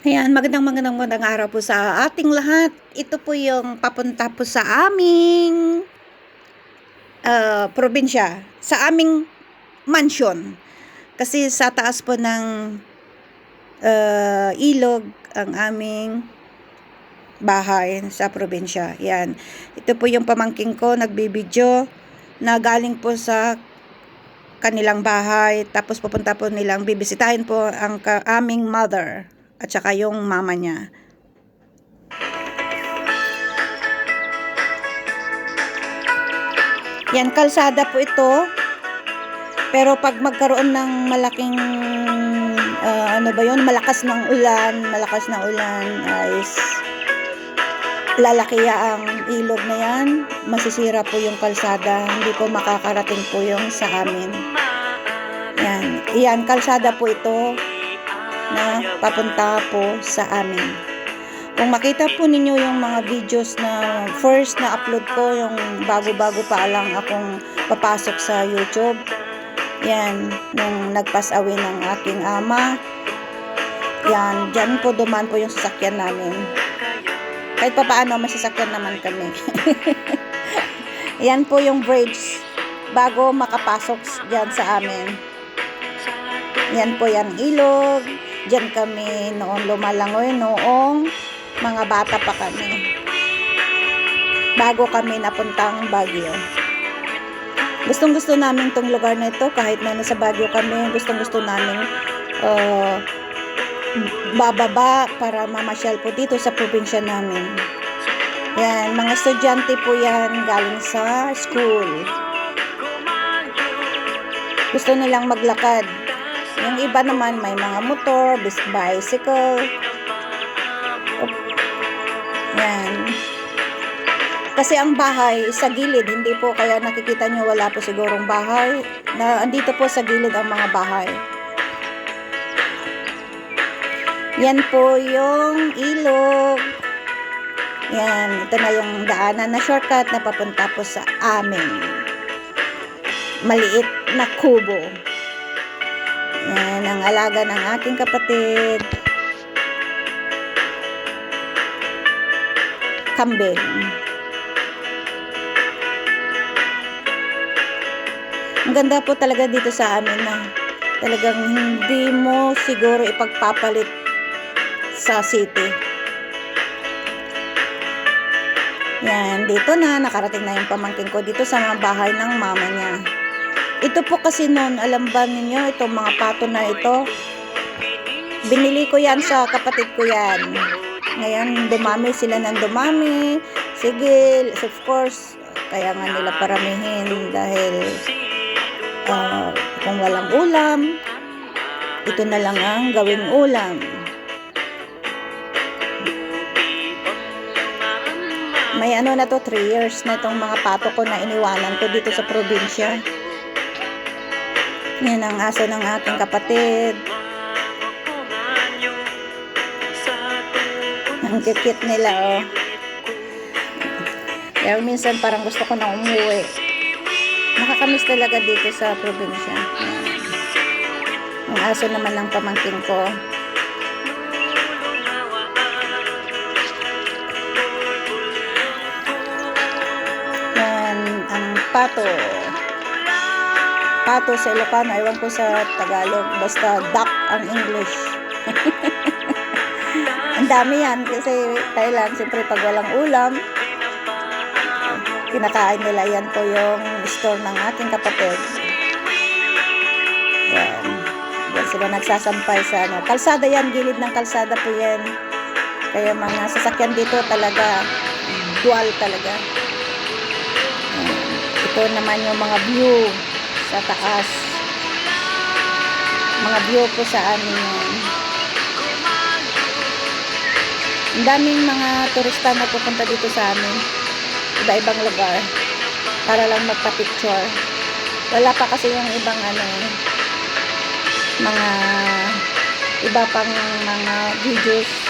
Ayan, magandang magandang magandang araw po sa ating lahat. Ito po yung papunta po sa aming uh, probinsya, sa aming mansion. Kasi sa taas po ng uh, ilog ang aming bahay sa probinsya. Yan. Ito po yung pamangking ko, nagbibideo na galing po sa kanilang bahay. Tapos pupunta po nilang bibisitahin po ang aming mother at saka yung mama niya. Yan, kalsada po ito. Pero pag magkaroon ng malaking, uh, ano ba yun, malakas ng ulan, malakas na ulan, is lalaki ang ilog na yan. Masisira po yung kalsada. Hindi po makakarating po yung sa amin. Yan. Yan, kalsada po ito na papunta po sa amin. Kung makita po ninyo yung mga videos na first na upload ko, yung bago-bago pa lang akong papasok sa YouTube, yan, nung nagpass away ng aking ama, yan, dyan po duman po yung sasakyan namin. Kahit pa paano, may naman kami. yan po yung bridge bago makapasok dyan sa amin. Yan po yan ilog. Diyan kami noon lumalangoy noong mga bata pa kami. Bago kami napuntang Baguio. Gustong gusto namin tong lugar na ito kahit na nasa Baguio kami. Gustong gusto namin uh, bababa para mamasyal po dito sa probinsya namin. Yan, mga estudyante po yan galing sa school. Gusto nilang maglakad yung iba naman may mga motor, bicycle. Yan. Kasi ang bahay sa gilid, hindi po kaya nakikita nyo wala po sigurong bahay. Na andito po sa gilid ang mga bahay. Yan po yung ilog. Yan, ito na yung daanan na shortcut na papunta po sa amin. Maliit na kubo. Yan, ang alaga ng aking kapatid. Kambing. Ang ganda po talaga dito sa amin na talagang hindi mo siguro ipagpapalit sa city. Yan, dito na, nakarating na yung pamangkin ko dito sa bahay ng mama niya. Ito po kasi noon, alam ba ninyo, itong mga pato na ito, binili ko yan sa kapatid ko yan. Ngayon, dumami sila ng dumami. Sige, of course, kaya nga nila paramihin dahil uh, kung walang ulam, ito na lang ang gawing ulam. May ano na to, 3 years na itong mga pato ko na iniwanan ko dito sa probinsya. Yan ang aso ng ating kapatid. Ang kikit nila, oh. Kaya minsan parang gusto ko na umuwi. Nakakamiss talaga dito sa probinsya. Ang aso naman ng pamangkin ko. Yan, ang pato pato sa Ilocano, ewan ko sa Tagalog, basta duck ang English. ang dami yan kasi kailan, siyempre pag walang ulam, kinakain nila yan po yung store ng aking kapatid. Yan. Yan sila nagsasampay sa ano. Kalsada yan, gilid ng kalsada po yan. Kaya mga sasakyan dito talaga, dual talaga. Ito naman yung mga view sa taas. Mga view po sa amin yan. Ang daming mga turista na pupunta dito sa amin. Iba-ibang lugar. Para lang magpa-picture. Wala pa kasi yung ibang ano mga iba pang mga videos